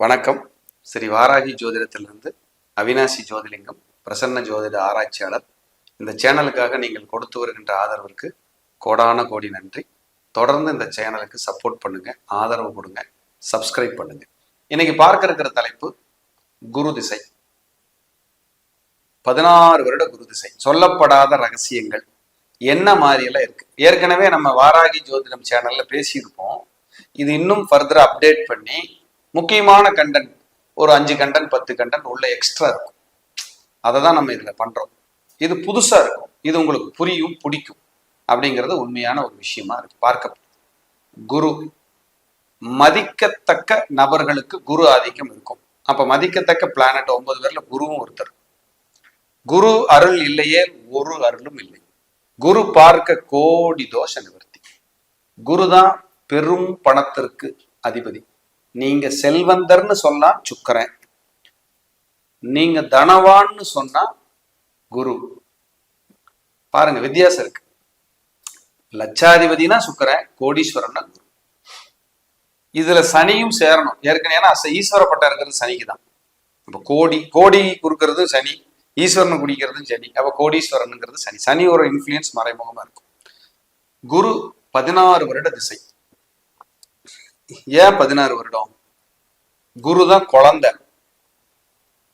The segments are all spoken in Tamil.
வணக்கம். ஸ்ரீ வாராகி ஜோதிடத்திலிருந்து அவினாசி ஜோதிலிங்கம் பிரசன்ன ஜோதிட ஆராய்ச்சியாளர். இந்த சேனலுக்காக நீங்கள் கொடுத்து வருகின்ற ஆதரவிற்கு கோடான கோடி நன்றி. தொடர்ந்து இந்த சேனலுக்கு சப்போர்ட் பண்ணுங்க ஆதரவு கொடுங்க சப்ஸ்கிரைப் பண்ணுங்க. இன்னைக்கு பார்க்க இருக்கிற தலைப்பு குரு திசை. பதினாறு வருட குரு திசை. சொல்லப்படாத ரகசியங்கள். என்ன மாதிரியெல்லாம் இருக்கு? ஏற்கனவே நம்ம வாராகி ஜோதிடம் சேனல்ல பேசியிருப்போம். இது இன்னும் ஃபர்தர் அப்டேட் பண்ணி முக்கியமான கண்டென்ட் ஒரு அஞ்சு கண்டென்ட் பத்து கண்டென்ட் உள்ள எக்ஸ்ட்ரா இருக்கும். அதை தான் நம்ம இதில் பண்றோம். இது புதுசா இருக்கும். இது உங்களுக்கு புரியும் பிடிக்கும் அப்படிங்கிறது உண்மையான ஒரு விஷயமா இருக்கு. பார்க்க குரு மதிக்கத்தக்க நபர்களுக்கு குரு ஆதிக்கம் இருக்கும். அப்ப மதிக்கத்தக்க பிளானட் ஒன்பது பேர்ல குருவும் ஒருத்தர். குரு அருள் இல்லையே ஒரு அருளும் இல்லை. குரு பார்க்க கோடி தோஷ நிவர்த்தி. குரு தான் பெரும் பணத்திற்கு அதிபதி. நீங்க செல்வந்தர்னு சொன்னா சுக்கரன். நீங்க தனவான்னு சொன்னா குரு. பாருங்க வித்தியாசம் இருக்கு. லட்சாதிபதினா சுக்கரன் கோடீஸ்வரன்னா குரு. இதுல சனியும் சேரணும். ஏற்கனவே ஏன்னா ஈஸ்வர பட்டம் இருக்கிறது சனிக்கு தான் இப்போ கோடி கோடி கொடுக்கறது சனி ஈஸ்வரன் குடிக்கிறதும் சனி. அப்ப கோடீஸ்வரனுங்கிறது சனி. சனி ஒரு இன்ஃப்ளூயன்ஸ் மறைமுகமா இருக்கும். குரு பதினாறு வருட திசை. ஏன் பதினாறு வருடம்? குரு தான் குழந்தை.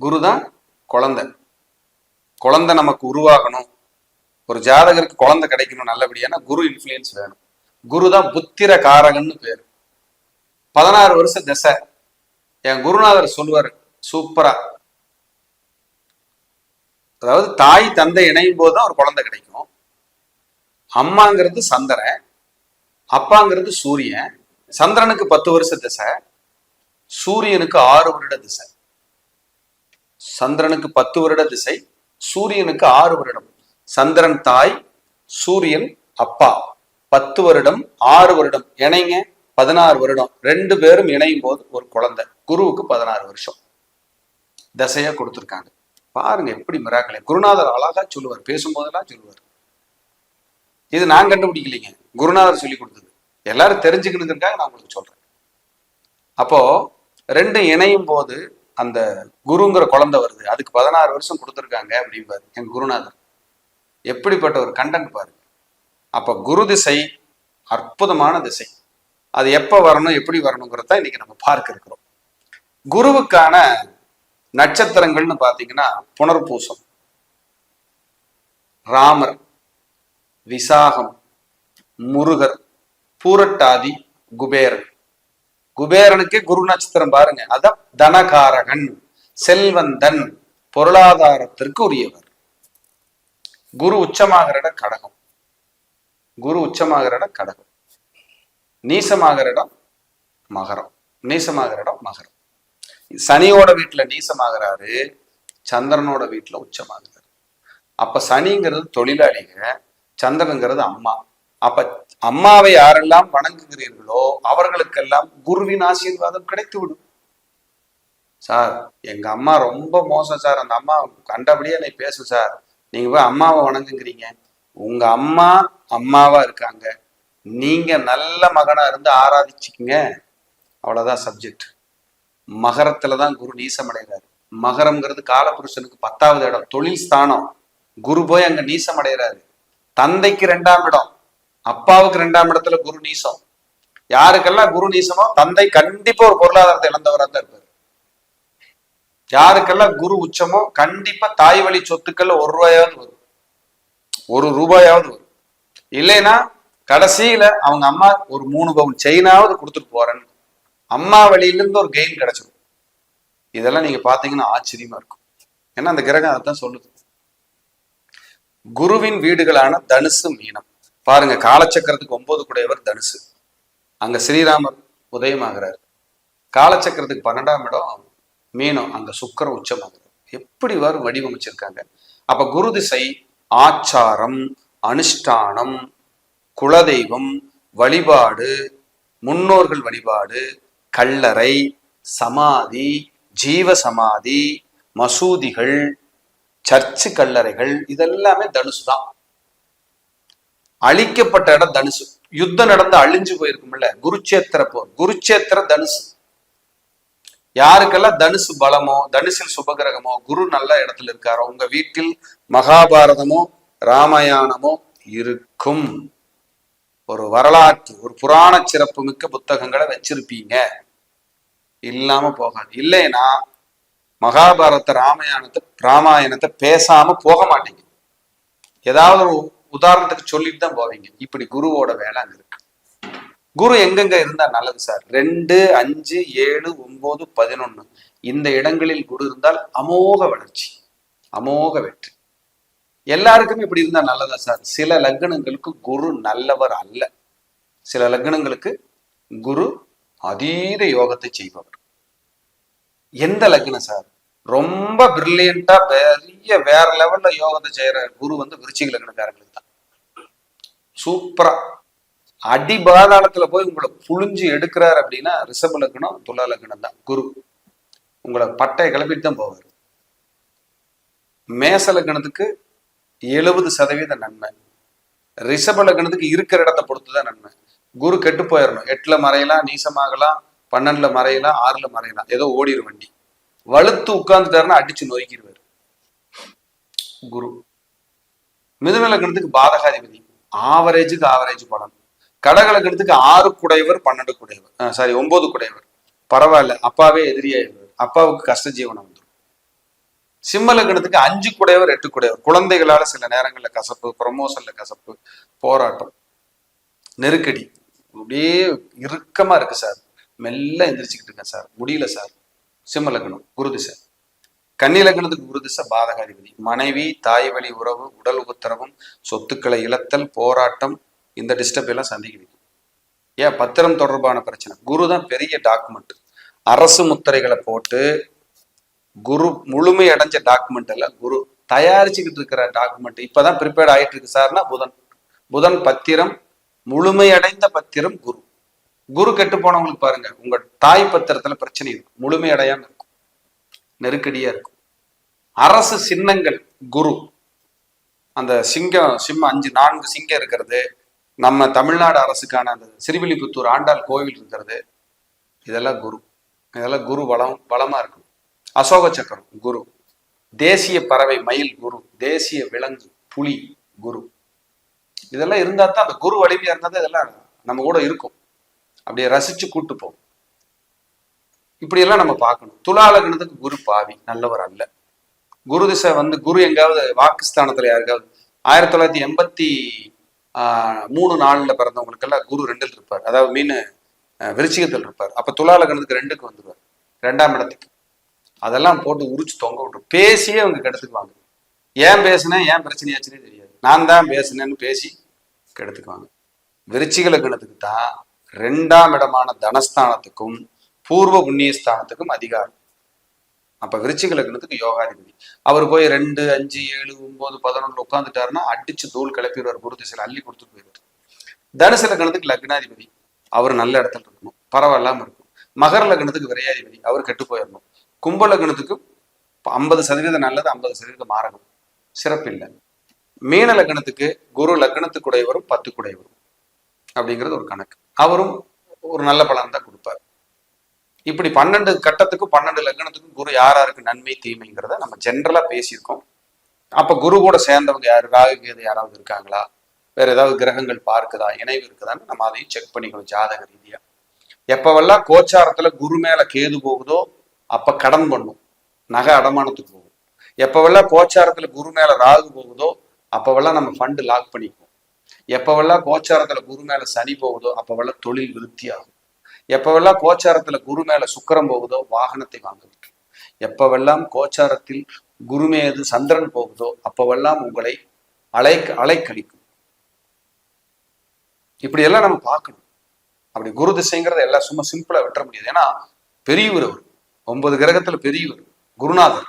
குரு தான் குழந்தை. குழந்தை நமக்கு உருவாகணும். ஒரு ஜாதகருக்கு குழந்தை கிடைக்கணும் நல்லபடியான குரு இன்ஃப்ளூயன்ஸ் வேணும். குரு தான் புத்திர காரகன்னு பேர். பதினாறு வருஷம் திசை. என் குருநாதர் சொல்லுவார் சூப்பரா. அதாவது தாய் தந்தை இணையும் போது தான் ஒரு குழந்தை கிடைக்கும். அம்மாங்கிறது சந்திரன் அப்பாங்கிறது சூரியன் சந்திரனுக்கு பத்து வருஷ திசை சூரியனுக்கு ஆறு வருட திசை. சந்திரனுக்கு பத்து வருட திசை சூரியனுக்கு ஆறு வருடம். சந்திரன் தாய் சூரியன் அப்பா. பத்து வருடம் ஆறு வருடம். இணைங்க பதினாறு வருடம். ரெண்டு பேரும் இணையும் போது ஒரு குழந்தை. குருவுக்கு பதினாறு வருஷம். தசையா கொடுத்துருக்காங்க. பாருங்க எப்படி மிராக்கலை குருநாதர் அழகா சொல்லுவார். பேசும்போதெல்லாம் சொல்லுவார். இது நான் கண்டுபிடிக்கலைங்க. குருநாதர் சொல்லி கொடுத்தது. எல்லாரும் தெரிஞ்சுக்கணுங்கிறதுக்காக நான் உங்களுக்கு சொல்றேன். அப்போ ரெண்டும் இணையும் போது அந்த குருங்கிற குழந்தை வருது. அதுக்கு பதினாறு வருஷம் கொடுத்துருக்காங்க அப்படிம்பாரு எங்க குருநாதர். எப்படிப்பட்ட ஒரு கண்டென்ட் பாருங்க. அப்ப குரு திசை அற்புதமான திசை. அது எப்ப வரணும் எப்படி வரணுங்கிறத இன்னைக்கு நம்ம பார்க்க இருக்கிறோம். குருவுக்கான நட்சத்திரங்கள்னு பாத்தீங்கன்னா புனர்பூசம் ராமர் விசாகம் முருகர் பூரட்டாதி குபேரன். குபேரனுக்கே குரு நட்சத்திரம் பாருங்க. அதான் தனகாரகன் செல்வந்தன் பொருளாதாரத்திற்கு உரியவர். குரு உச்சமாகிற இடம் கடகம். குரு உச்சமாகிற இடம் கடகம். நீசமாகிற இடம் மகரம். நீசமாகிற இடம் மகரம். சனியோட வீட்டுல நீசமாகிறாரு சந்திரனோட வீட்டுல உச்சமாகிறாரு. அப்ப சனிங்கிறது தொழிலாளிங்க சந்திரனுங்கிறது அம்மா. அப்ப அம்மாவை யாரெல்லாம் வணங்குகிறீர்களோ அவர்களுக்கெல்லாம் குருவின் ஆசீர்வாதம் கிடைத்து விடும் சார் எங்க அம்மா ரொம்ப மோசம் சார். அந்த அம்மா கண்டபடியே என்னை பேசும் சார். நீங்க போய் அம்மாவை வணங்குங்கிறீங்க உங்க அம்மா அம்மாவா இருக்காங்க. நீங்க நல்ல மகனா இருந்து ஆராதிச்சுக்குங்க. அவ்வளவுதான் சப்ஜெக்ட் மகரத்துல தான் குரு நீசமடைகிறாரு மகரம்ங்கிறது காலபுருஷனுக்கு பத்தாவது இடம் தொழில் ஸ்தானம். குரு போய் அங்க நீசம் அடைகிறாரு தந்தைக்கு ரெண்டாம் இடம். அப்பாவுக்கு ரெண்டாம் இடத்துல குரு நீசம். யாருக்கெல்லாம் குரு நீசமோ தந்தை கண்டிப்பா ஒரு பொருளாதாரத்தை இழந்தவராக தான் இருப்பாரு. யாருக்கெல்லாம் குரு உச்சமோ கண்டிப்பா தாய் வழி சொத்துக்கள் ஒரு ரூபாயாவது வரும். ஒரு ரூபாயாவது வரும். இல்லைன்னா கடைசியில அவங்க அம்மா ஒரு மூணு பவுன் செயினாவது கொடுத்துட்டு போறேன்னு. அம்மா வழியிலிருந்து ஒரு கெயின் கிடைச்சிடும் இதெல்லாம் நீங்க பாத்தீங்கன்னா ஆச்சரியமா இருக்கும். ஏன்னா அந்த கிரகம் அதைத்தான் சொல்லுது. குருவின் வீடுகளான தனுசு மீனம். பாருங்க காலச்சக்கரத்துக்கு ஒன்பது குடையவர் தனுசு. அங்க ஸ்ரீராமர் உதயமாகிறார். காலச்சக்கரத்துக்கு பன்னெண்டாம் இடம் மீனம் அங்க சுக்கர உச்சமாகிறது எப்படி வரும் வடிவமைச்சிருக்காங்க? அப்ப குரு திசை ஆச்சாரம் அனுஷ்டானம் குலதெய்வம் வழிபாடு முன்னோர்கள் வழிபாடு கல்லறை சமாதி ஜீவ சமாதி மசூதிகள் சர்ச்சு கல்லறைகள் இதெல்லாமே தனுசு தான் அழிக்கப்பட்ட இடம் தனுசு. யுத்தம் நடந்து அழிஞ்சு போயிருக்கும்ல குருச்சேத்திர போர். குருச்சேத்திர தனுசு. யாருக்கெல்லாம் தனுசு பலமோ தனுசில் சுபகிரகமோ குரு நல்ல இடத்துல இருக்காரோ உங்க வீட்டில் மகாபாரதமோ ராமாயணமோ இருக்கும். ஒரு வரலாற்று ஒரு புராண சிறப்பு மிக்க புத்தகங்களை வச்சிருப்பீங்க. இல்லாம போகாது. இல்லைன்னா மகாபாரத ராமாயணத்தை ராமாயணத்தை பேசாம போக மாட்டீங்க. ஏதாவது உதாரணத்துக்கு சொல்லிட்டு தான் போவீங்க. இப்படி குருவோட வேலை அங்க இருக்கு. குரு எங்கெங்க இருந்தா நல்லது சார்? ரெண்டு அஞ்சு ஏழு ஒன்பது பதினொன்னு. இந்த இடங்களில் குரு இருந்தால் அமோக வளர்ச்சி அமோக வெற்றி. எல்லாருக்குமே இப்படி இருந்தா நல்லதா சார்? சில லக்னங்களுக்கு குரு நல்லவர் அல்ல. சில லக்னங்களுக்கு குரு அதீத யோகத்தை செய்பவர். எந்த லக்னம் சார்? ரொம்ப பிரில்லியண்டா பெரிய வேற லெவல்ல யோகத்தை செய்யற குரு வந்து விருச்சிக லக்னக்காரங்களுக்கு தான் சூப்பரா அடி பாதாளத்துல போய் உங்களை புழிஞ்சு எடுக்கிறாரு அப்படின்னா ரிஷப லக்னம் துலா லக்னம் தான். குரு உங்களை பட்டையை கிளப்பிட்டு தான் போவார். மேச லக்னத்துக்கு எழுபது சதவீத நன்மை. ரிஷப லக்னத்துக்கு இருக்கிற இடத்தை பொறுத்து தான் நன்மை. குரு கெட்டு போயிடணும் எட்டுல மறையலாம் நீசமாகலாம் பன்னெண்டுல மறையலாம் ஆறுல மறையலாம். ஏதோ ஓடிடும் வண்டி. வலுத்து உட்கார்ந்துட்டாருன்னா அடிச்சு நொறுக்கிடுவார். குரு. மிதுன பாதகாதிபதி. ஆவரேஜுக்கு ஆவரேஜ் பலன் கடகலக்கணத்துக்கு ஆறு குடையவர் பன்னெண்டு குடையவர். சாரி ஒன்பது குடையவர். பரவாயில்ல அப்பாவே எதிரியாயிருவார் அப்பாவுக்கு கஷ்ட ஜீவனம் வந்துடும் சிம்ம அஞ்சு குடையவர் எட்டு குடையவர். குழந்தைகளால சில நேரங்கள்ல கசப்பு ப்ரொமோஷன்ல கசப்பு போராட்டம். நெருக்கடி. அப்படியே இறுக்கமா இருக்கு சார். மெல்ல எந்திரிச்சுக்கிட்டு இருக்கேன் சார். முடியல சார். சிம்ம லக்னம் குரு திசை. கன்னி லக்னத்துக்கு குரு திசை பாதகாதிபதி. மனைவி தாய் வழி உறவு உடல் உத்தரவும் சொத்துக்களை இழத்தல் போராட்டம் இந்த டிஸ்டர்ப் எல்லாம் சந்திக்க வைக்கும். ஏன்? பத்திரம் தொடர்பான பிரச்சனை. குரு தான் பெரிய டாக்குமெண்ட் அரசு முத்திரைகளை போட்டு குரு முழுமை அடைஞ்ச டாக்குமெண்ட் எல்லாம் குரு தயாரிச்சுக்கிட்டு இருக்கிற டாக்குமெண்ட் இப்பதான் ப்ரிப்பேர்ட் ஆயிட்டு இருக்கு சார்னா புதன். புதன் பத்திரம் முழுமையடைந்த பத்திரம் குரு. குரு கெட்டு போனவங்களுக்கு பாருங்க உங்க தாய் பத்திரத்துல பிரச்சனை இருக்கும். முழுமையடையாம இருக்கும். நெருக்கடியா இருக்கும். அரசு சின்னங்கள் குரு. அந்த சிங்கம் சிம்மம் அஞ்சு நான்கு சிங்கம் இருக்கிறது. நம்ம தமிழ்நாடு அரசுக்கான அந்த சிறுவில்லிபுத்தூர் ஆண்டாள் கோவில் இருக்கிறது. இதெல்லாம் குரு. இதெல்லாம் குரு வளம் பலமா இருக்கும் அசோக சக்கரம் குரு. தேசிய பறவை மயில் குரு. தேசிய விலங்கு புலி குரு. இதெல்லாம் இருந்தா தான் அந்த குரு வலிமையா இருந்தா தான் இதெல்லாம் நம்ம கூட இருக்கும். அப்படியே ரசிச்சு கூட்டு போகும் இப்படியெல்லாம் நம்ம பார்க்கணும். துலாலகணத்துக்கு குரு பாவி நல்லவர் அல்ல. குரு திசை வந்து குரு எங்காவது வாக்குஸ்தானத்துல யாருக்காவது ஆயிரத்தி தொள்ளாயிரத்தி எண்பத்தி ஆஹ் மூணு நாள்ல பிறந்தவங்களுக்கெல்லாம் குரு ரெண்டில் இருப்பார். அதாவது மீன் அஹ், விருச்சிகத்தில் இருப்பார். அப்ப துலாலகணத்துக்கு ரெண்டுக்கு வந்துடுவார் ரெண்டாம் இடத்துக்கு. அதெல்லாம் போட்டு உரிச்சு தொங்க விட்டுரும். பேசியே அவங்க கெடுத்துக்குவாங்க. ஏன் பேசுனேன் ஏன் பிரச்சனையாச்சுன்னே தெரியாது. நான் தான் பேசுனேன்னு பேசி கெடுத்துக்குவாங்க. விருச்சிக லக்னத்துக்கு தான் ரெண்டாம் இடமான தனஸ்தானத்துக்கும் பூர்வ புண்ணியஸ்தானத்துக்கும் அதிகாரம். அப்ப விருச்சிக லக்னத்துக்கு யோகாதிபதி. அவர் போய் ரெண்டு அஞ்சு ஏழு ஒன்பது பதினொன்று உட்காந்துட்டாருன்னா அடிச்சு தூள் கிளப்பிடுவார் குரு திசையில் அள்ளி கொடுத்துட்டு போயிடுவார். தனுசு லக்னத்துக்கு லக்னாதிபதி. அவர் நல்ல இடத்துல இருக்கணும். பரவாயில்லாம இருக்கும். மகர லக்னத்துக்கு விரையாதிபதி. அவர் கெட்டு போயிடணும் கும்ப லக்னத்துக்கு ஐம்பது சதவீதம் நல்லது ஐம்பது சதவீதம் மாறணும். சிறப்பில்லை. மீன லக்னத்துக்கு குரு லக்னத்துக்குடையவரும் பத்துக்குடையவரும். அப்படிங்கிறது ஒரு கணக்கு. அவரும் ஒரு நல்ல பலன் தான் கொடுப்பார். இப்படி பன்னெண்டு கட்டத்துக்கும் பன்னெண்டு லக்னத்துக்கும் குரு யார் யாருக்கு நன்மை தீமைங்கிறத நம்ம ஜென்ரலாக பேசியிருக்கோம். அப்ப குரு கூட சேர்ந்தவங்க யாரு? ராகு கேது யாராவது இருக்காங்களா? வேற ஏதாவது கிரகங்கள் பார்க்குதா? இணைவு இருக்குதான்னு நம்ம அதையும் செக் பண்ணிக்கணும் ஜாதக ரீதியா. எப்பவெல்லாம் கோச்சாரத்துல குரு மேல கேது போகுதோ அப்ப கடன் பண்ணும். நகை அடமானத்துக்கு போகும். எப்பவெல்லாம் கோச்சாரத்துல குரு மேல ராகு போகுதோ அப்பவெல்லாம் நம்ம ஃபண்டு லாக் பண்ணிக்குவோம். எப்பவெல்லாம் கோச்சாரத்துல குரு மேல சனி போகுதோ அப்பவெல்லாம் தொழில் விருத்தி ஆகும் எப்பவெல்லாம் கோச்சாரத்துல குரு மேல சுக்கிரம் போகுதோ வாகனத்தை வாங்க வைக்கும். எப்பவெல்லாம் கோச்சாரத்தில் குரு மீது சந்திரன் போகுதோ அப்பவெல்லாம் உங்களை அலை அலைக்கழிக்கும். இப்படி எல்லாம் நம்ம பார்க்கணும். அப்படி குரு திசைங்கிறத எல்லாம் சும்மா சிம்பிளா விட்டுற முடியாது. ஏன்னா பெரியவர் அவர். ஒன்பது கிரகத்துல பெரியவர் குருநாதர்.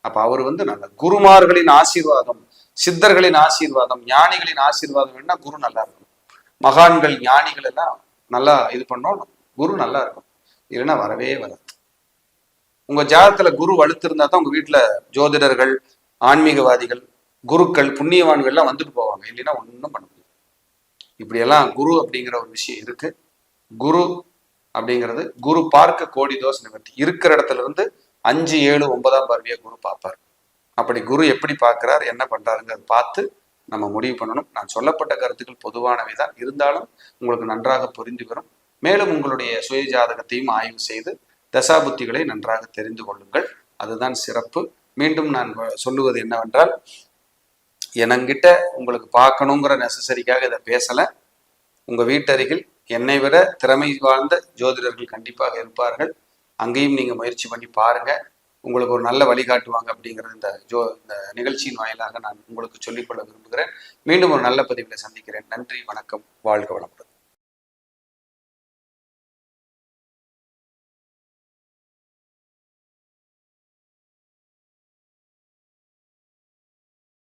அப்ப அவர் வந்து நல்ல குருமார்களின் ஆசீர்வாதம். சித்தர்களின் ஆசீர்வாதம் ஞானிகளின் ஆசீர்வாதம் என்ன குரு நல்லா இருக்கும் மகான்கள் ஞானிகள் எல்லாம் நல்லா இது பண்ணோம் குரு நல்லா இருக்கும் இல்லைன்னா வரவே வராது. உங்க ஜாதத்துல குரு வலுத்திருந்தா தான் உங்க வீட்டுல ஜோதிடர்கள் ஆன்மீகவாதிகள் குருக்கள் புண்ணியவான்கள் எல்லாம் வந்துட்டு போவாங்க. இல்லைன்னா ஒன்றும் பண்ண முடியாது. இப்படியெல்லாம் குரு அப்படிங்கிற ஒரு விஷயம் இருக்கு. குரு அப்படிங்கிறது குரு பார்க்க கோடி தோசை நிவர்த்தி. இருக்கிற இடத்துல இருந்து அஞ்சு ஏழு ஒன்பதாம் பார்வையை குரு பார்ப்பார். அப்படி குரு எப்படி பார்க்கிறார் என்ன பண்ணுறாருங்கிறத பார்த்து நம்ம முடிவு பண்ணணும். நான் சொல்லப்பட்ட கருத்துக்கள் பொதுவானவை தான். இருந்தாலும் உங்களுக்கு நன்றாக புரிந்து வரும். மேலும் உங்களுடைய சுய ஜாதகத்தையும் ஆய்வு செய்து தசாபுத்திகளை நன்றாக தெரிந்து கொள்ளுங்கள். அதுதான் சிறப்பு. மீண்டும் நான் வ- சொல்லுவது என்னவென்றால் எனங்கிட்ட உங்களுக்கு பார்க்கணுங்கிற நெசசரிக்காக இதை பேசலை. உங்கள் வீட்டருகில் என்னை விட திறமை வாழ்ந்த ஜோதிடர்கள் கண்டிப்பாக இருப்பார்கள். அங்கேயும் நீங்கள் முயற்சி பண்ணி பாருங்கள் உங்களுக்கு ஒரு நல்ல வழிகாட்டுவாங்க அப்படிங்கிறது இந்த ஜோ இந்த நிகழ்ச்சியின் வாயிலாக நான் உங்களுக்கு சொல்லிக்கொள்ள விரும்புகிறேன். மீண்டும் ஒரு நல்ல பதிவில் சந்திக்கிறேன். நன்றி வணக்கம் வாழ்க வளமுடன்.